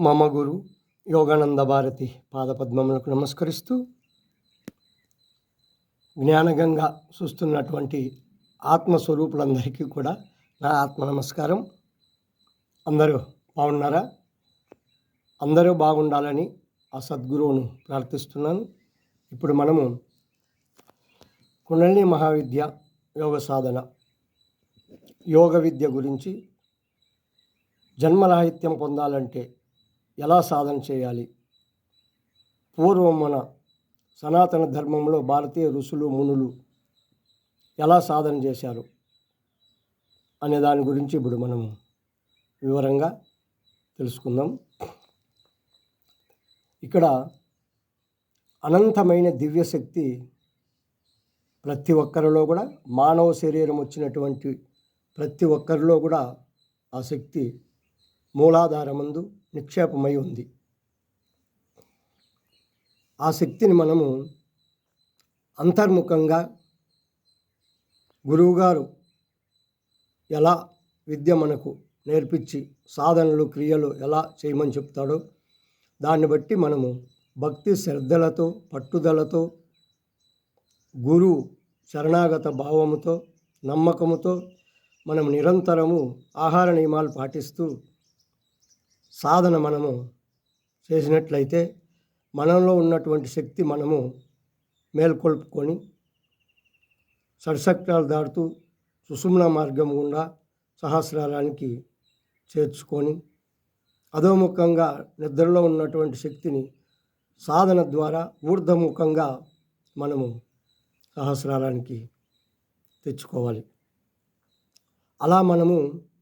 మమ గురు యోగానంద భారతి పాదపద్మములకు నమస్కరిస్తూ జ్ఞానగంగా చూస్తున్నటువంటి ఆత్మస్వరూపులందరికీ కూడా నా ఆత్మ నమస్కారం. అందరూ బాగున్నారా? అందరూ బాగుండాలని ఆ సద్గురువును ప్రార్థిస్తున్నాను. ఇప్పుడు మనము కుండలిని మహావిద్య యోగ సాధన యోగ విద్య గురించి జన్మరాహిత్యం పొందాలంటే ఎలా సాధన చేయాలి? పూర్వం మన సనాతన ధర్మంలో భారతీయ ఋషులు మునులు ఎలా సాధన చేశారు అనే దాని గురించి ఇప్పుడు మనం వివరంగా తెలుసుకుందాం. ఇక్కడ అనంతమైన దివ్యశక్తి ప్రతి ఒక్కరిలో కూడా మానవ శరీరం వచ్చినటువంటి ప్రతి ఒక్కరిలో కూడా ఆ శక్తి మూలాధారమందు నిక్షేపమై ఉంది. ఆ శక్తిని మనము అంతర్ముఖంగా గురువుగారు ఎలా విద్య మనకు నేర్పించి సాధనలు క్రియలు ఎలా చేయమని చెప్తాడో దాన్ని బట్టి మనము భక్తి శ్రద్ధలతో పట్టుదలతో గురువు శరణాగత భావముతో నమ్మకముతో మనం నిరంతరము ఆహార నియమాలు పాటిస్తూ సాధన మనము చేసినట్లయితే మనలో ఉన్నటువంటి శక్తి మనము మేల్కొల్పుకొని షడ్శక్రాలు దాటుతూ సుషుమ్న మార్గం గుండా సహస్రారానికి చేర్చుకొని అధోముఖంగా నిద్రలో ఉన్నటువంటి శక్తిని సాధన ద్వారా ఊర్ధముఖంగా మనము సహస్రారానికి తెచ్చుకోవాలి. అలా మనము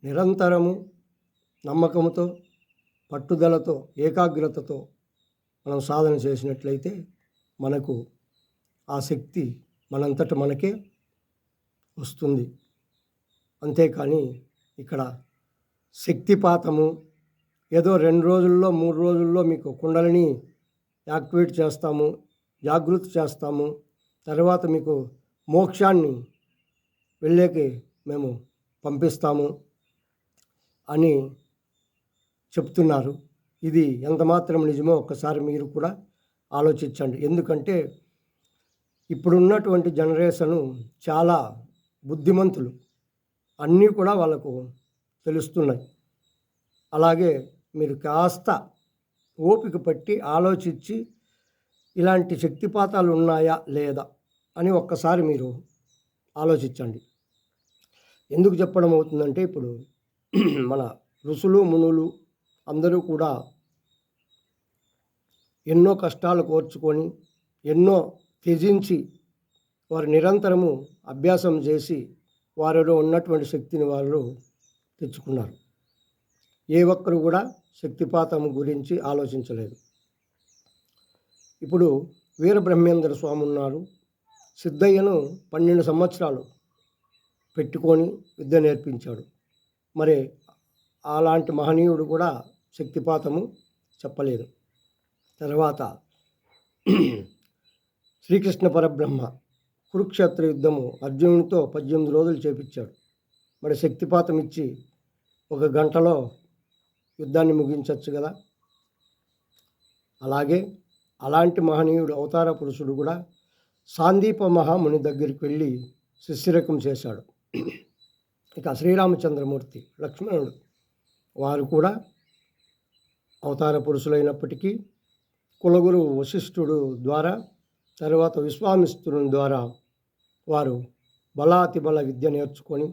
నిరంతరము నమ్మకంతో పట్టుదలతో ఏకాగ్రతతో మనం సాధన చేసినట్లయితే మనకు ఆ శక్తి మనంతట మనకే వస్తుంది. అంతేకాని ఇక్కడ శక్తిపాతము ఏదో రెండు రోజుల్లో మూడు రోజుల్లో మీకు కుండలని యాక్టివేట్ చేస్తాము జాగృతి చేస్తాము. తర్వాత మీకు మోక్షాన్ని వెళ్ళేకి మేము పంపిస్తాము అని చెప్తున్నారు. ఇది ఎంతమాత్రం నిజమో ఒక్కసారి మీరు కూడా ఆలోచించండి. ఎందుకంటే ఇప్పుడున్నటువంటి జనరేషను చాలా బుద్ధిమంతులు అన్నీ కూడా వాళ్ళకు తెలుస్తున్నాయి. అలాగే మీరు కాస్త ఓపిక పట్టి ఆలోచించి ఇలాంటి శక్తిపాతాలు ఉన్నాయా లేదా అని ఒక్కసారి మీరు ఆలోచించండి. ఎందుకు చెప్పడం అవుతుందంటే ఇప్పుడు మన ఋషులు మునులు అందరూ కూడా ఎన్నో కష్టాలు కోర్చుకొని ఎన్నో త్యజించి వారు నిరంతరము అభ్యాసం చేసి వారిలో ఉన్నటువంటి శక్తిని వారు తెచ్చుకున్నారు. ఏ ఒక్కరు కూడా శక్తిపాతం గురించి ఆలోచించలేదు. ఇప్పుడు వీరబ్రహ్మేంద్ర స్వామి ఉన్నారు. సిద్ధయ్యను పన్నెండు సంవత్సరాలు పెట్టుకొని విద్య నేర్పించాడు. మరి అలాంటి మహనీయుడు కూడా శక్తిపాతము చెప్పలేదు. తర్వాత శ్రీకృష్ణ పరబ్రహ్మ కురుక్షేత్ర యుద్ధము అర్జునునితో పద్దెనిమిది రోజులు చేపించాడు. మరి శక్తిపాతం ఇచ్చి ఒక గంటలో యుద్ధాన్ని ముగించవచ్చు కదా? అలాగే అలాంటి మహనీయుడు అవతార పురుషుడు కూడా సాందీప మహాముని దగ్గరికి వెళ్ళి శిశిరకం చేశాడు. ఇక శ్రీరామచంద్రమూర్తి లక్ష్మణుడు వారు కూడా అవతార పురుషులైనప్పటికీ కులగురు వశిష్ఠుడు ద్వారా తర్వాత విశ్వామిత్రుని ద్వారా వారు బలాతి బల విద్య నేర్చుకొని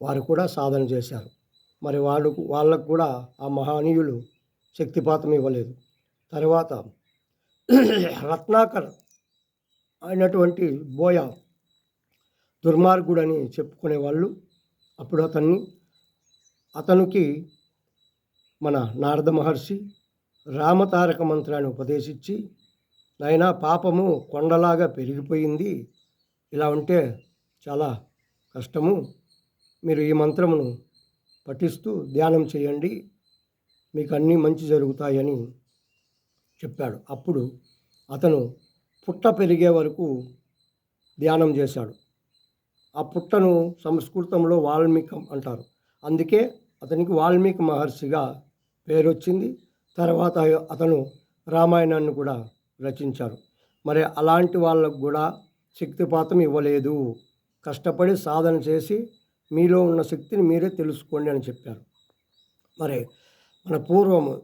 వారు కూడా సాధన చేశారు. మరి వాళ్ళు వాళ్ళకు కూడా ఆ మహనీయులు శక్తిపాతం ఇవ్వలేదు. తర్వాత రత్నాకర్ అయినటువంటి బోయ దుర్మార్గుడని చెప్పుకునే వాళ్ళు అప్పుడు అతన్ని అతనికి మన నారద మహర్షి రామతారక మంత్రాన్ని ఉపదేశించి నాయన పాపము కొండలాగా పెరిగిపోయింది. ఇలా ఉంటే చాలా కష్టము. మీరు ఈ మంత్రమును పఠిస్తూ ధ్యానం చేయండి. మీకు అన్నీ మంచి జరుగుతాయని చెప్పాడు. అప్పుడు అతను పుట్ట పెరిగే వరకు ధ్యానం చేశాడు. ఆ పుట్టను సంస్కృతంలో వాల్మీకం అంటారు. అందుకే అతనికి వాల్మీకి మహర్షిగా పేరు వచ్చింది తర్వాత అతను రామాయణాన్ని కూడా రచించారు. మరి అలాంటి వాళ్ళకు కూడా శక్తిపాతం ఇవ్వలేదు. కష్టపడి సాధన చేసి మీలో ఉన్న శక్తిని మీరే తెలుసుకోండి అని చెప్పారు. మరి మన పూర్వము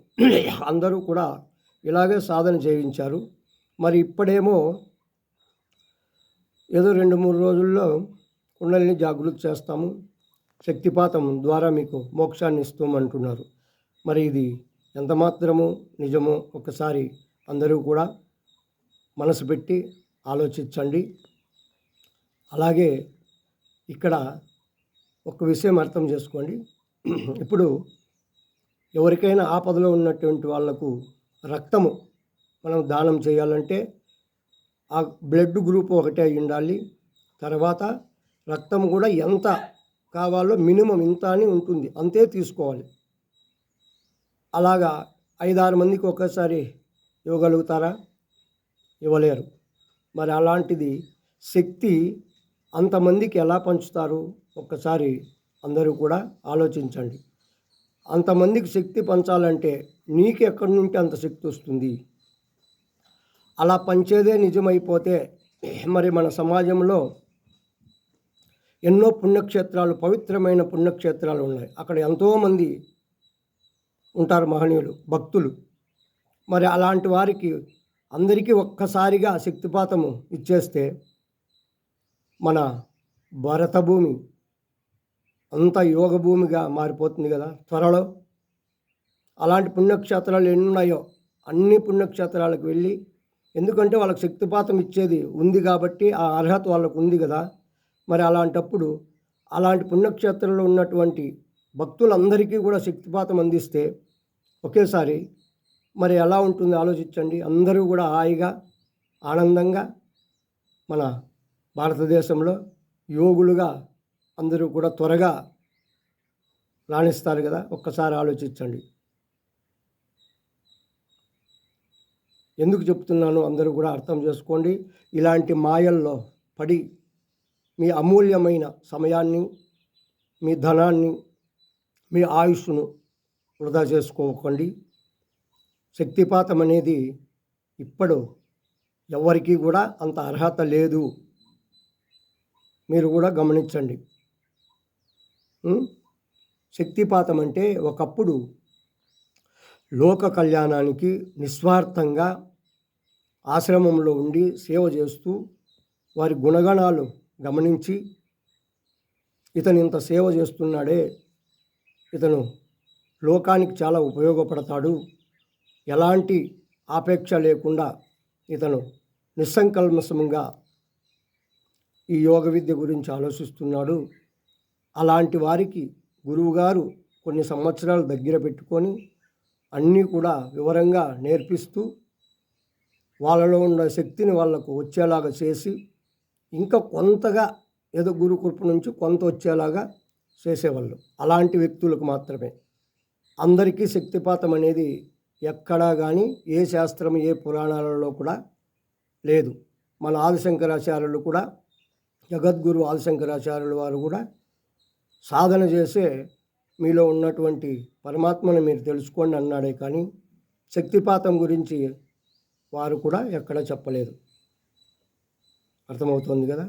అందరూ కూడా ఇలాగే సాధన చేయించారు. మరి ఇప్పుడేమో ఏదో రెండు మూడు రోజుల్లో కుండలిని జాగృతి చేస్తాము. శక్తిపాతం ద్వారా మీకు మోక్షాన్ని ఇస్తామంటున్నారు. మరి ఇది ఎంత మాత్రము నిజమో ఒకసారి అందరూ కూడా మనసు పెట్టి ఆలోచించండి. అలాగే ఇక్కడ ఒక విషయం అర్థం చేసుకోండి. ఇప్పుడు ఎవరికైనా ఆపదలో ఉన్నటువంటి వాళ్ళకు రక్తము మనం దానం చేయాలంటే ఆ బ్లడ్ గ్రూప్ ఒకటే అయి ఉండాలి. తర్వాత రక్తం కూడా ఎంత కావాలో మినిమం ఇంత అని ఉంటుంది. అంతే తీసుకోవాలి. అలాగా ఐదారు మందికి ఒక్కసారి ఇవ్వగలుగుతారా? ఇవ్వలేరు. మరి అలాంటిది శక్తి అంతమందికి ఎలా పంచుతారు? ఒక్కసారి అందరూ కూడా ఆలోచించండి. అంతమందికి శక్తి పంచాలంటే నీకు ఎక్కడి నుండి అంత శక్తి వస్తుంది? అలా పంచేదే నిజమైపోతే మరి మన సమాజంలో ఎన్నో పుణ్యక్షేత్రాలు పవిత్రమైన పుణ్యక్షేత్రాలు ఉన్నాయి. అక్కడ ఎంతోమంది ఉంటారు మహనీయులు భక్తులు. మరి అలాంటి వారికి అందరికీ ఒక్కసారిగా శక్తిపాతము ఇచ్చేస్తే మన భరత భూమి అంత యోగ భూమిగా మారిపోతుంది కదా త్వరలో. అలాంటి పుణ్యక్షేత్రాలు ఎన్ని ఉన్నాయో అన్ని పుణ్యక్షేత్రాలకు వెళ్ళి ఎందుకంటే వాళ్ళకి శక్తిపాతం ఇచ్చేది ఉంది కాబట్టి ఆ అర్హత వాళ్ళకు ఉంది కదా. మరి అలాంటప్పుడు అలాంటి పుణ్యక్షేత్రంలో ఉన్నటువంటి భక్తులందరికీ కూడా శక్తిపాతం అందిస్తే ఒకేసారి మరి ఎలా ఉంటుంది ఆలోచించండి. అందరూ కూడా హాయిగా ఆనందంగా మన భారతదేశంలో యోగులుగా అందరూ కూడా త్వరగా రాణిస్తారు కదా. ఒక్కసారి ఆలోచించండి. ఎందుకు చెప్తున్నాను అందరూ కూడా అర్థం చేసుకోండి. ఇలాంటి మాయల్లో పడి మీ అమూల్యమైన సమయాన్ని మీ ధనాన్ని మీ ఆయుష్ను వృధా చేసుకోకండి. శక్తిపాతం అనేది ఇప్పుడు ఎవరికీ కూడా అంత అర్హత లేదు. మీరు కూడా గమనించండి. శక్తిపాతం అంటే ఒకప్పుడు లోక కళ్యాణానికి నిస్వార్థంగా ఆశ్రమంలో ఉండి సేవ చేస్తూ వారి గుణగణాలు గమనించి ఇతను ఇంత సేవ చేస్తున్నాడే ఇతను లోకానికి చాలా ఉపయోగపడతాడు. ఎలాంటి ఆపేక్ష లేకుండా ఇతను నిస్సంకల్మసంగా ఈ యోగ విద్య గురించి ఆలోచిస్తున్నాడు. అలాంటి వారికి గురువుగారు కొన్ని సంవత్సరాలు దగ్గర పెట్టుకొని అన్నీ కూడా వివరంగా నేర్పిస్తూ వాళ్ళలో ఉన్న శక్తిని వాళ్ళకు వచ్చేలాగా చేసి ఇంకా కొంతగా ఏదో గురుకృప నుంచి కొంత వచ్చేలాగా చేసేవాళ్ళు. అలాంటి వ్యక్తులకు మాత్రమే. అందరికీ శక్తిపాతం అనేది ఎక్కడా కానీ ఏ శాస్త్రం ఏ పురాణాలలో కూడా లేదు. మన ఆదిశంకరాచార్యులు కూడా జగద్గురు ఆదిశంకరాచార్యులు వారు కూడా సాధన చేసే మీలో ఉన్నటువంటి పరమాత్మను మీరు తెలుసుకోండి అన్నాడే కానీ శక్తిపాతం గురించి వారు కూడా ఎక్కడ చెప్పలేదు. అర్థమవుతోంది కదా?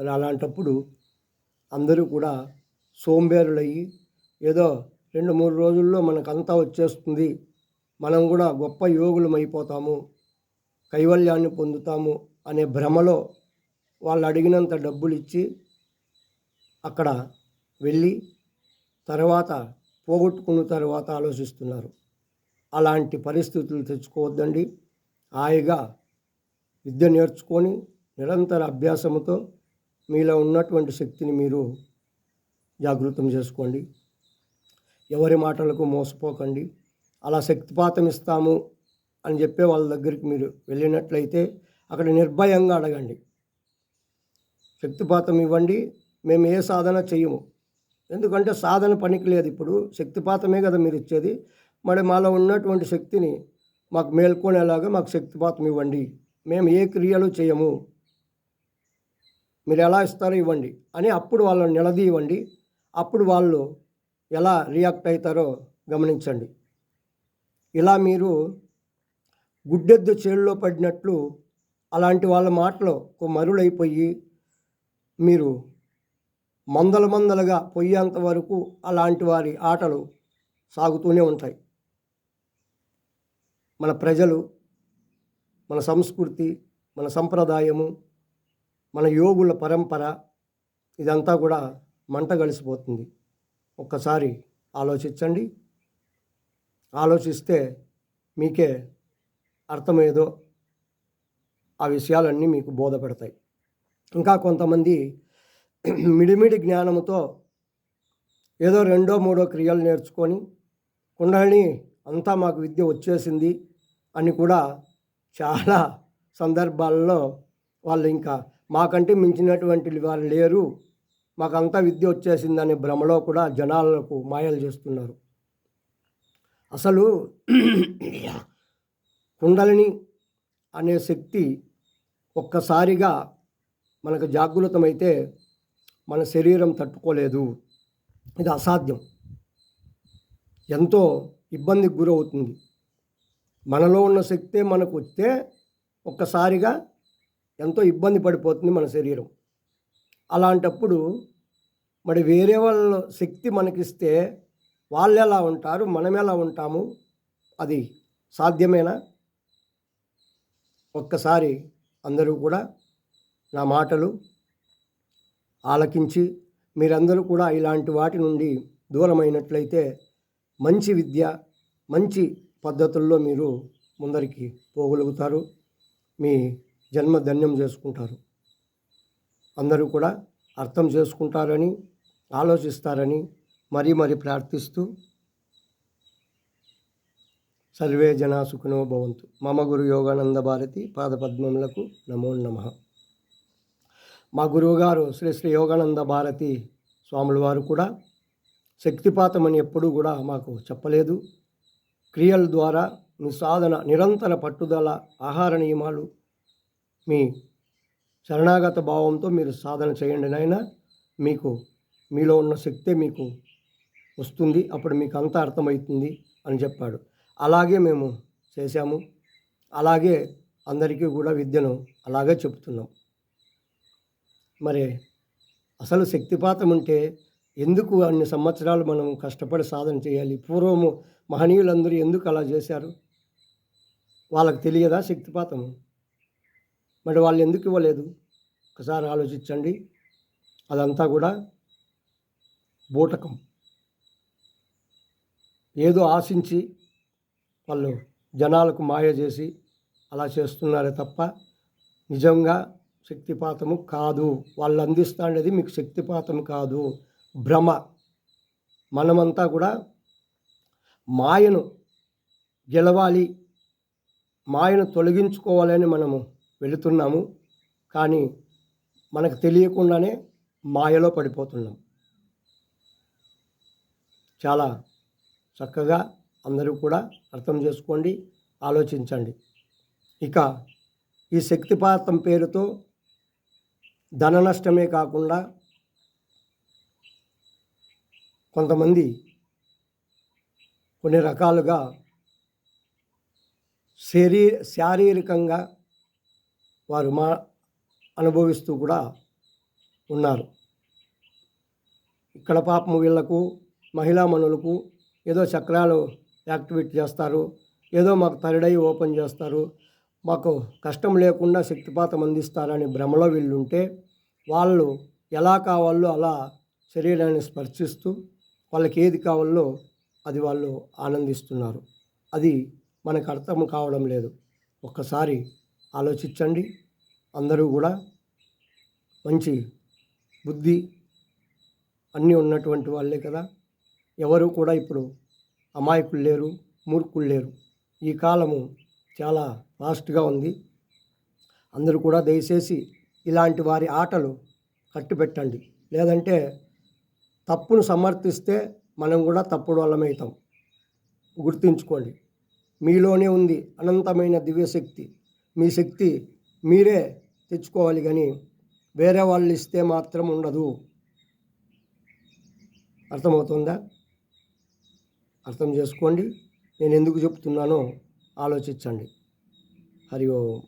మరి అలాంటప్పుడు అందరూ కూడా సోంబేరులయ్యి ఏదో రెండు మూడు రోజుల్లో మనకంతా వచ్చేస్తుంది. మనం కూడా గొప్ప యోగులమైపోతాము కైవల్యాన్ని పొందుతాము అనే భ్రమలో వాళ్ళు అడిగినంత డబ్బులు ఇచ్చి అక్కడ వెళ్ళి తర్వాత పోగొట్టుకున్న తర్వాత ఆలోచిస్తున్నారు. అలాంటి పరిస్థితులు తెచ్చుకోవద్దండి. హాయిగా విద్య నేర్చుకొని నిరంతర అభ్యాసముతో మీలో ఉన్నటువంటి శక్తిని మీరు జాగృతం చేసుకోండి. ఎవరి మాటలకు మోసపోకండి. అలా శక్తిపాతం ఇస్తాము అని చెప్పే వాళ్ళ దగ్గరికి మీరు వెళ్ళినట్లయితే అక్కడ నిర్భయంగా అడగండి. శక్తిపాతం ఇవ్వండి. మేము ఏ సాధన చేయము. ఎందుకంటే సాధన పనికి లేదు ఇప్పుడు. శక్తిపాతమే కదా మీరు ఇచ్చేది. మరి మాలో ఉన్నటువంటి శక్తిని మాకు మేల్కొనేలాగా మాకు శక్తిపాతం ఇవ్వండి. మేము ఏ క్రియలు చేయము. మీరు ఎలా ఇస్తారో ఇవ్వండి. అని అప్పుడు వాళ్ళని నిలదీయండి అప్పుడు వాళ్ళు ఎలా రియాక్ట్ అవుతారో గమనించండి. ఇలా మీరు గుడ్డెద్దు చేడులో పడినట్లు అలాంటి వాళ్ళ మాటలో మరులైపోయి మీరు మందల మందలుగా పోయేంత వరకు అలాంటి వారి ఆటలు సాగుతూనే ఉంటాయి. మన ప్రజలు మన సంస్కృతి మన సంప్రదాయము మన యోగుల పరంపర ఇదంతా కూడా మంట కలిసిపోతుంది. ఒక్కసారి ఆలోచించండి. ఆలోచిస్తే మీకే అర్థమేదో ఆ విషయాలన్నీ మీకు బోధపెడతాయి. ఇంకా కొంతమంది మిడిమిడి జ్ఞానముతో ఏదో రెండో మూడో క్రియలు నేర్చుకొని కుండలిని అంతా మాకు విద్య వచ్చేసింది అని కూడా చాలా సందర్భాల్లో వాళ్ళు ఇంకా మాకంటే మించినటువంటి వారు లేరు. మాకంతా విద్య వచ్చేసిందనే భ్రమలో కూడా జనాలకు మాయలు చేస్తున్నారు. అసలు కుండలిని అనే శక్తి ఒక్కసారిగా మనకు జాగృతమైతే మన శరీరం తట్టుకోలేదు. ఇది అసాధ్యం. ఎంతో ఇబ్బందికి గురవుతుంది. మనలో ఉన్న శక్తే మనకు వస్తే ఒక్కసారిగా ఎంతో ఇబ్బంది పడిపోతుంది మన శరీరం. అలాంటప్పుడు మరి వేరే వాళ్ళ శక్తి మనకిస్తే వాళ్ళు ఎలా ఉంటారు? మనం ఎలా ఉంటాము? అది సాధ్యమేనా? ఒక్కసారి అందరూ కూడా నా మాటలు ఆలకించి మీరందరూ కూడా ఇలాంటి వాటి నుండి దూరమైనట్లయితే మంచి విద్య మంచి పద్ధతుల్లో మీరు ముందరికి పోగలుగుతారు. మీ జన్మ ధన్యం చేసుకుంటారు. అందరూ కూడా అర్థం చేసుకుంటారని ఆలోచిస్తారని మరీ మరీ ప్రార్థిస్తూ సర్వే జనా సుఖినో భవంతు. మమ గురు యోగానంద భారతి పాదపద్మములకు నమో నమ. మా గురువుగారు శ్రీ శ్రీ యోగానంద భారతి స్వాముల వారు కూడా శక్తిపాతం అని ఎప్పుడూ కూడా మాకు చెప్పలేదు. క్రియల ద్వారా మీ సాధన నిరంతర పట్టుదల ఆహార నియమాలు మీ శరణాగత భావంతో మీరు సాధన చేయండి నాయన. మీకు మీలో ఉన్న శక్తే మీకు వస్తుంది. అప్పుడు మీకు అంతా అర్థమవుతుంది అని చెప్పాడు. అలాగే మేము చేశాము. అలాగే అందరికీ కూడా విద్యను అలాగే చెప్తున్నాం మరి అసలు శక్తిపాతం ఉంటే ఎందుకు అన్ని సంవత్సరాలు మనం కష్టపడి సాధన చేయాలి? పూర్వము మహనీయులందరూ ఎందుకు అలా చేశారు? వాళ్ళకి తెలియదా శక్తిపాతము? మరి వాళ్ళు ఎందుకు ఇవ్వలేదు? ఒకసారి ఆలోచించండి. అదంతా కూడా బూటకం. ఏదో ఆశించి వాళ్ళు జనాలకు మాయ చేసి అలా చేస్తున్నారే తప్ప నిజంగా శక్తిపాతము కాదు. వాళ్ళు అందిస్తాండేది మీకు శక్తిపాతం కాదు. భ్రమ. మనమంతా కూడా మాయను గెలవాలి మాయను తొలగించుకోవాలని మనము వెళుతున్నాము. కానీ మనకు తెలియకుండానే మాయలో పడిపోతున్నాం. చాలా చక్కగా అందరూ కూడా అర్థం చేసుకోండి ఆలోచించండి. ఇక ఈ శక్తిపాతం పేరుతో ధన నష్టమే కాకుండా కొంతమంది కొన్ని రకాలుగా శరీ శారీరకంగా వారు మా అనుభవిస్తూ కూడా ఉన్నారు. ఇక్కడ పాపం వీళ్ళకు మహిళా మనులకు ఏదో చక్రాలు యాక్టివేట్ చేస్తారు ఏదో మాకు తరిడై ఓపెన్ చేస్తారు మాకు కష్టం లేకుండా శక్తిపాతం అందిస్తారని భ్రమలో వీళ్ళుంటే వాళ్ళు ఎలా కావాలో అలా శరీరాన్ని స్పర్శిస్తూ వాళ్ళకి ఏది కావాలో అది వాళ్ళు ఆనందిస్తున్నారు. అది మనకు అర్థం కావడం లేదు. ఒక్కసారి ఆలోచించండి. అందరూ కూడా మంచి బుద్ధి అన్నీ ఉన్నటువంటి వాళ్ళే కదా. ఎవరు కూడా ఇప్పుడు అమాయకులు లేరు మూర్ఖులు లేరు. ఈ కాలము చాలా ఫాస్ట్గా ఉంది. అందరూ కూడా దయచేసి ఇలాంటి వారి ఆటలు కట్టిపెట్టండి. లేదంటే తప్పును సమర్థిస్తే మనం కూడా తప్పుడు వాళ్ళమవుతాం గుర్తుంచుకోండి. మీలోనే ఉంది అనంతమైన దివ్యశక్తి. మీ శక్తి మీరే తెచ్చుకోవాలి కానీ వేరే వాళ్ళు ఇస్తే మాత్రం ఉండదు. అర్థమవుతుందా? అర్థం చేసుకోండి. నేను ఎందుకు చెప్తున్నానో ఆలోచించండి. హరి ఓం.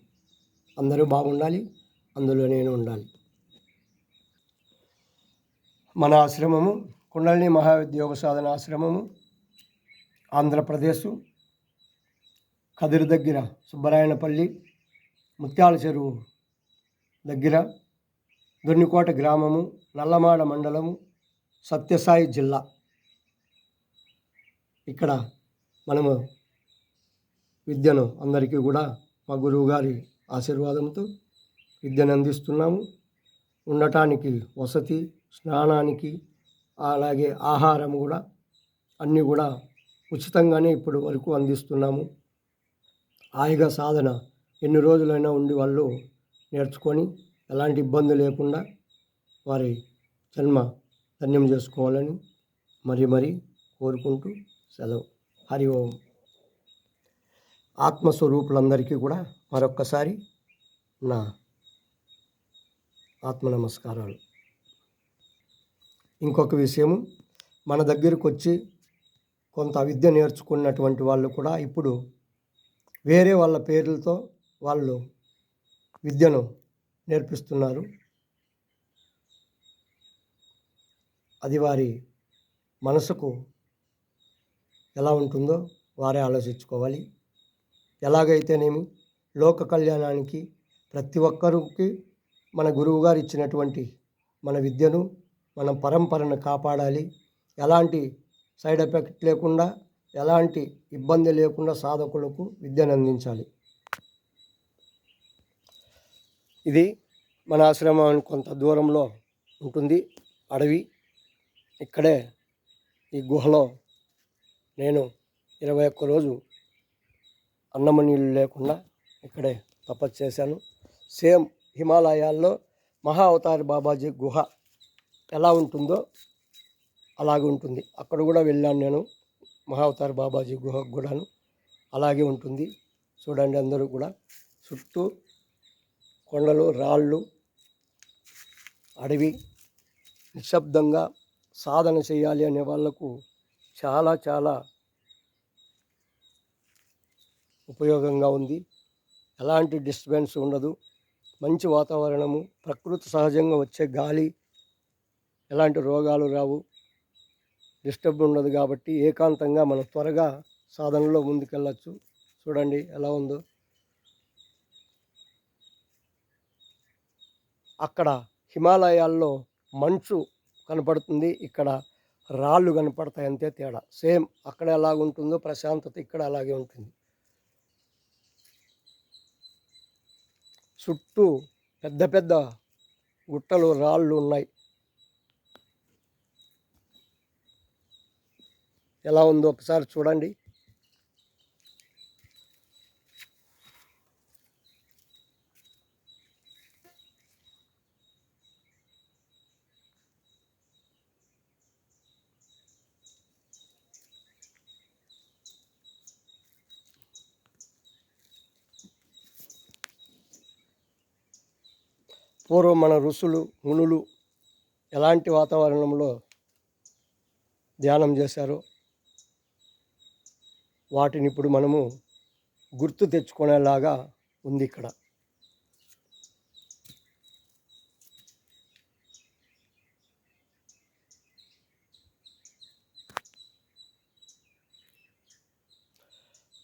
అందరూ బాగుండాలి. అందులో నేను ఉండాలి. మన ఆశ్రమము కుండలిని మహావిద్యోగ సాధన ఆశ్రమము ఆంధ్రప్రదేశ్ కదిరి దగ్గర సుబ్బరాయనపల్లి ముత్యాల చెరువు దగ్గర దొన్నికోట గ్రామము నల్లమాడ మండలము సత్యసాయి జిల్లా. ఇక్కడ మనము విద్యను అందరికీ కూడా మా గురువు గారి ఆశీర్వాదంతో విద్యను అందిస్తున్నాము. ఉండటానికి వసతి స్నానానికి అలాగే ఆహారం కూడా అన్నీ కూడా ఉచితంగానే ఇప్పటి వరకు అందిస్తున్నాము. ఆయుగ సాధన ఎన్ని రోజులైనా ఉండి వాళ్ళు నేర్చుకొని ఎలాంటి ఇబ్బంది లేకుండా వారి జన్మ ధన్యం చేసుకోవాలని మరి మరి కోరుకుంటూ సెలవు. హరి ఓం. ఆత్మస్వరూపులందరికీ కూడా మరొక్కసారి నా ఆత్మ నమస్కారాలు. ఇంకొక విషయము మన దగ్గరకు వచ్చి కొంత విద్య నేర్చుకున్నటువంటి వాళ్ళు కూడా ఇప్పుడు వేరే వాళ్ళ పేర్లతో వాళ్ళు విద్యను నేర్పిస్తున్నారు. అది వారి మనసుకు ఎలా ఉంటుందో వారే ఆలోచించుకోవాలి. ఎలాగైతేనేమి లోక కళ్యాణానికి ప్రతి ఒక్కరికి మన గురువుగారు ఇచ్చినటువంటి మన విద్యను మన పరంపరను కాపాడాలి. ఎలాంటి సైడ్ ఎఫెక్ట్ లేకుండా ఎలాంటి ఇబ్బంది లేకుండా సాధకులకు విద్యను అందించాలి. ఇది మన ఆశ్రమానికి కొంత దూరంలో ఉంటుంది అడవి. ఇక్కడే ఈ గుహలో నేను ఇరవై ఒక్క రోజు అన్నము నీళ్ళు లేకుండా ఇక్కడే తపస్సు చేశాను. సేమ్ హిమాలయాల్లో మహా అవతారి బాబాజీ గుహ ఎలా ఉంటుందో అలాగే ఉంటుంది. అక్కడ కూడా వెళ్ళాను నేను మహా అవతారి బాబాజీ గుహ కూడాను. అలాగే ఉంటుంది. చూడండి అందరూ కూడా. చుట్టూ కొండలు రాళ్ళు అడవి నిశ్శబ్దంగా సాధన చేయాలి అనే వాళ్ళకు చాలా చాలా ఉపయోగంగా ఉంది. ఎలాంటి డిస్టర్బెన్స్ ఉండదు. మంచి వాతావరణము ప్రకృతి సహజంగా వచ్చే గాలి ఎలాంటి రోగాలు రావు. డిస్టర్బ్ ఉండదు కాబట్టి ఏకాంతంగా మనం త్వరగా సాధనలో ముందుకెళ్ళచ్చు. చూడండి ఎలా ఉందో. అక్కడ హిమాలయాల్లో మంచు కనపడుతుంది. ఇక్కడ రాళ్ళు కనపడతాయి అంతే తేడా. సేమ్ అక్కడ ఎలాగుంటుందో ప్రశాంతత ఇక్కడ అలాగే ఉంటుంది. చుట్టూ పెద్ద పెద్ద గుట్టలు రాళ్ళు ఉన్నాయి. ఎలా ఉందో ఒకసారి చూడండి. పూర్వం మన ఋషులు మునులు ఎలాంటి వాతావరణంలో ధ్యానం చేశారో వాటిని ఇప్పుడు మనము గుర్తు తెచ్చుకునేలాగా ఉంది ఇక్కడ.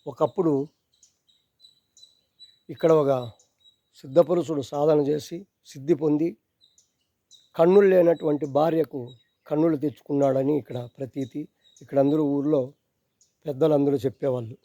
ఒకప్పుడు ఇక్కడ ఒక సిద్ధపురుషుడు సాధన చేసి సిద్ధి పొంది కన్నులు లేనటువంటి భార్యకు కన్నులు తెచ్చుకున్నాడని ఇక్కడ ప్రతీతి. ఇక్కడ అందరూ ఊర్లో పెద్దలందరూ చెప్పేవాళ్ళు.